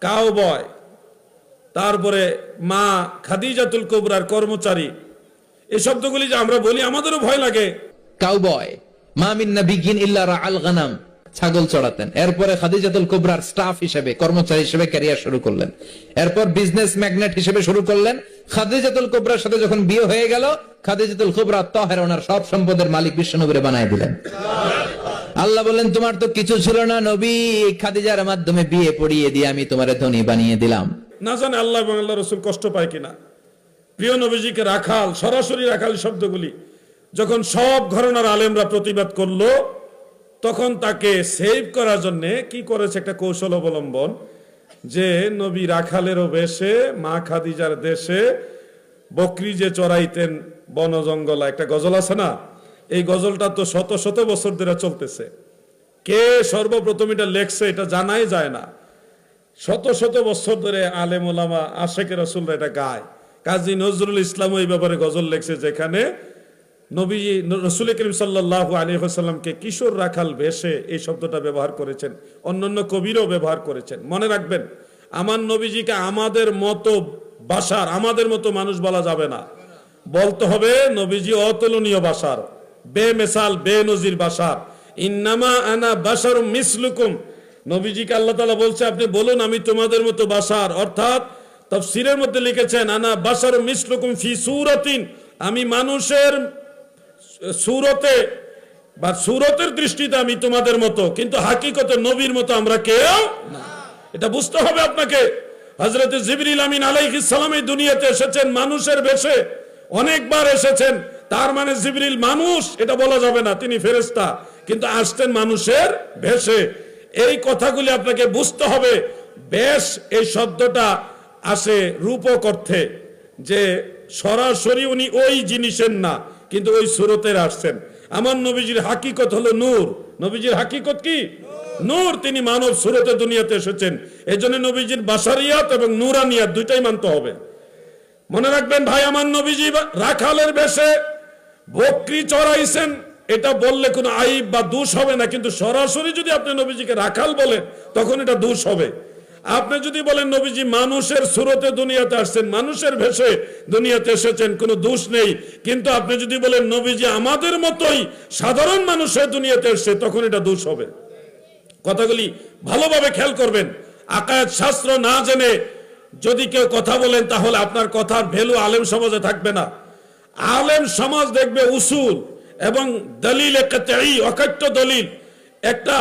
Cow boy তারপরে মা খাদিজাতুল কোবরার কর্মচারী। এই শব্দগুলি যে আমরা বলি, আমাদেরও ভয় লাগে। কাউবয় মামিন নাবিগিন ইল্লা রাআল গানাম। ছাগল চড়াতেন। এরপরে খাদিজাতুল কুবরার স্টাফ হিসেবে, কর্মচারী হিসেবে ক্যারিয়ার শুরু করলেন। এরপর বিজনেস ম্যাগনেট হিসেবে শুরু করলেন। খাদিজাতুল কুবরার সাথে যখন বিয়ে হয়ে গেল, খাদিজাতুল কুবরা তহের ওনার সব সম্পদের মালিক বিশ্বনবীরে বানায় দিলেন। আল্লাহ বললেন, তোমার তো কিছু ছিল না নবী। খাদিজার মাধ্যমে বিয়ে পড়িয়ে দিয়ে আমি তোমার ধনী বানিয়ে দিলাম। না জানে আল্লাহ এবং আল্লাহ রসুল কষ্ট পায় কিনা। প্রিয় নবীজিকে রাখাল, সরাসরি রাখাল শব্দগুলি, যখন সব ঘরনার আলেমরা প্রতিবাদ করল, তখন তাকে সেভ করার জন্য কি করেছে একটা কৌশল অবলম্বন, যে নবী রাখালেরও বেশে মা খাদিজার দেশে বকরি যে চড়াইতেন বন জঙ্গলা একটা গজল আছে না? এই গজলটা তো শত শত বছর ধরে চলতেছে। কে সর্বপ্রথম এটা লেখছে এটা জানাই যায় না। শত শত বছর ধরে আলেম ওলামা আশেকের রসুলরা এটা গায়। কাজী নজরুল ইসলাম এই ব্যাপারে গজল লেখছে যেখানে নবী রসুল করিম সাল্লাহ আলী হাসাল্লামকে কিশোর রাখাল বেশে এই শব্দটা ব্যবহার করেছেন। অন্যান্য কবিরও ব্যবহার করেছেন। মনে রাখবেন, আমার নবীজিকে আমাদের মতো বাসার, আমাদের মতো মানুষ বলা যাবে না। বলতে হবে, নবীজি অতুলনীয় বাসার। বে মেসাল বে নজির বাসার। ইন্নামা আনা বাসার মিসলুকুম। নবীজিকে আল্লাহ তালা বলছে, আপনি বলুন, আমি তোমাদের মতো বাসার। অর্থাৎ তফসিরের মধ্যে লিখেছেন, আনা বাসার মিসলুকুম ফি সুরাতিন। আমি মানুষের সুরতে বা সুরতের দৃষ্টিতে আমি তোমাদের মতো, কিন্তু হাকিকতে নবীর মতো আমরা কেউ এটা বুঝতে হবে আপনাকে। হজরত জিবরিল আমিন আলাইহিস সালাম এই দুনিয়াতে এসেছেন, মানুষের বেশে অনেকবার এসেছেন। তার মানে জিবরিল মানুষ, এটা বলা যাবে না, তিনি ফেরেশতা। কিন্তু আসতেন মানুষের ভেষে। এই কথাগুলি আপনাকে বুঝতে হবে। বেশ, এই শব্দটা আসে রূপক অর্থে, যে সরাসরি উনি ওই জিনিসের না, কিন্তু ওই সুরতের আসছেন। আমার নবীজির হাকিকত হলো নূর। নবীজির হাকিকত কি? নূর, তিনি মানব সুরতে দুনিয়াতে এসেছেন। এই জন্য নবীজির বাসারিয়াত এবং নুরানিয়াত দুইটাই মানতে হবে। মনে রাখবেন ভাই, আমার নবীজি রাখালের বেশে বকরি চড়াইছেন, এটা বললে কোনো আইব বা দোষ হবে না, কিন্তু সরাসরি যদি আপনি নবীজিকে রাখাল বলেন, তখন এটা দোষ হবে। আপনি যদি বলেন, নবীজি মানুষের সুরতে দুনিয়াতে আসছেন, মানুষের ভেসে দুনিয়াতে এসেছেন, কোনো দোষ নেই, কিন্তু আপনি যদি বলেন, নবীজি আমাদের মতোই সাধারণ মানুষের দুনিয়াতে এসছে, তখন এটা দোষ হবে। কথাগুলি ভালোভাবে খেয়াল করবেন। আকায়াত শাস্ত্র না জেনে যদি কেউ কথা বলেন, তাহলে আপনার কথার ভ্যালু আলেম সমাজে থাকবে না। আলেম সমাজ দেখবে উসুল এবং দলিল অকাট্য দলিল। একটা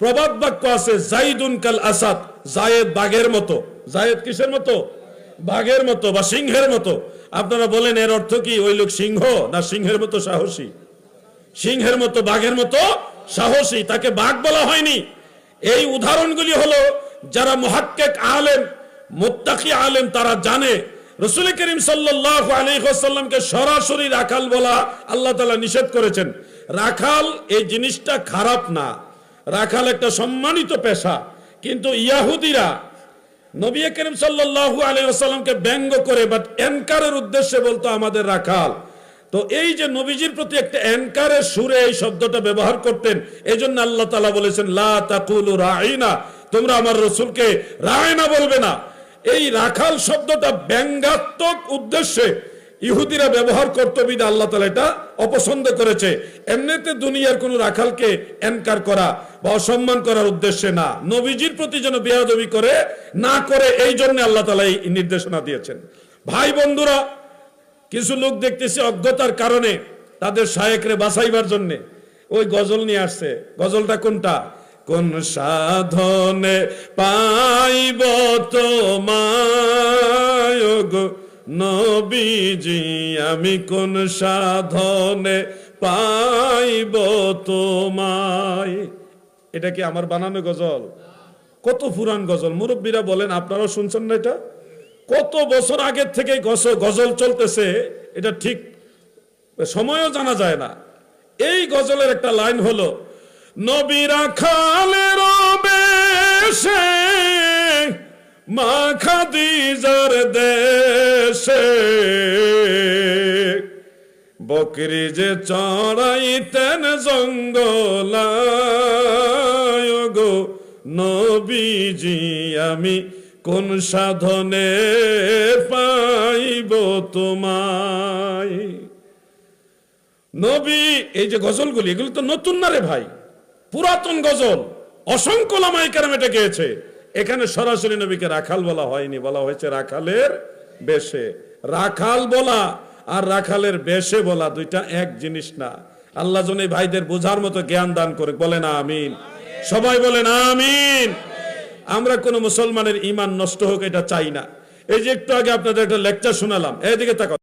প্রবাদ বাক্য আছে, জাইদুন কাল আসাদ জায়েদ বাঘের মতো। জায়েদ কিসের মতো? বাঘের মতো বা সিংহের মতো। আপনারা বলেন এর অর্থ কি? ওই লোক সিংহ না সিংহের মতো সাহসী? সিংহের মতো, বাঘের মতো সাহসী? তাকে বাঘ বলা হয়নি। এই উদাহরণগুলি হলো, যারা মহাক্কেক আলেম, মোত্তাকি আলেম, তারা জানে রসুল করিম সাল্লাহ আলহিহাসাল্লামকে সরাসরি রাখাল বলা আল্লাহ তালা নিষেধ করেছেন। রাখাল এই জিনিসটা খারাপ না। রাখাল একটা সম্মানিত পেশা। কিন্তু ইয়াহুদিরা নবী করিম সাল্লাল্লাহু আলাইহি ওয়াসাল্লামকে ব্যঙ্গ করে বাট এনকারের উদ্দেশ্যে বলতো আমাদের রাখাল। তো এই যে নবীজির প্রতি একটা এনকারের সুরে এই শব্দটা ব্যবহার করতেন এই জন্য আল্লাহ তালা বলেছেন, লা তাকুলু রাইনা। তোমরা আমার রসুলকে রায়না বলবে না। এই রাখাল শব্দটা ব্যঙ্গাত্মক উদ্দেশ্যে ইহুদিরা ব্যবহার করতে বিদে আল্লাহ তালা এটা অপছন্দ করেছে। এমনিতে দুনিয়ার কোন রাখালকে এনকার করা বা অসম্মান করার উদ্দেশ্যে না। নবীজির প্রতি যেন বেয়াদবি করে, না করে, এই জন্য আল্লাহ তালা এই নির্দেশনা দিয়েছেন। ভাই বন্ধুরা, কিছু লোক দেখতেছি অজ্ঞতার কারণে তাদের শায়েকরে বাঁচাইবার জন্যে। ওই গজল নিয়ে আসছে। গজলটা কোনটা? কোন সাধনে পাইব তোমায় গো নবীজি? আমি কোন সাধনে পাইব তোমায়? এটা কি আমার বানানো গজল? কত পুরান গজল। মুরব্বীরা বলেন, আপনারাও শুনছেন না এটা? কত বছর আগের থেকে গজল চলতেছে, এটা ঠিক সময়ও জানা যায় না। এই গজলের একটা লাইন হলো নবীরা খালের বেশে, মা খাদিজার দেশে। বকরি যে চড়াইতেন জঙ্গলায় গো নবীজি, আমি কোন সাধনে পাইব তোমায়? নবী, এই যে গজলগুলি, এগুলো তো নতুন না রে ভাই? পুরাতন গজল অসংখ্য লামাই কেরাম এটা গেয়েছে। এখানে সরাসরি নবীকে রাখাল বলা হয়নি, বলা হয়েছে রাখালের বেশে। রাখাল বলা আর রাখালের বেশে বলা দুইটা এক জিনিস না। আল্লাহ জন এই ভাইদের বোঝার মতো জ্ঞান দান করে বলে না আমিন। সবাই বলেন আমিন। আমরা কোন মুসলমানের ইমান নষ্ট হোক এটা চাই না। এই যে একটু আগে আপনাদের একটা লেকচার শোনালাম এদিকে তাকাও।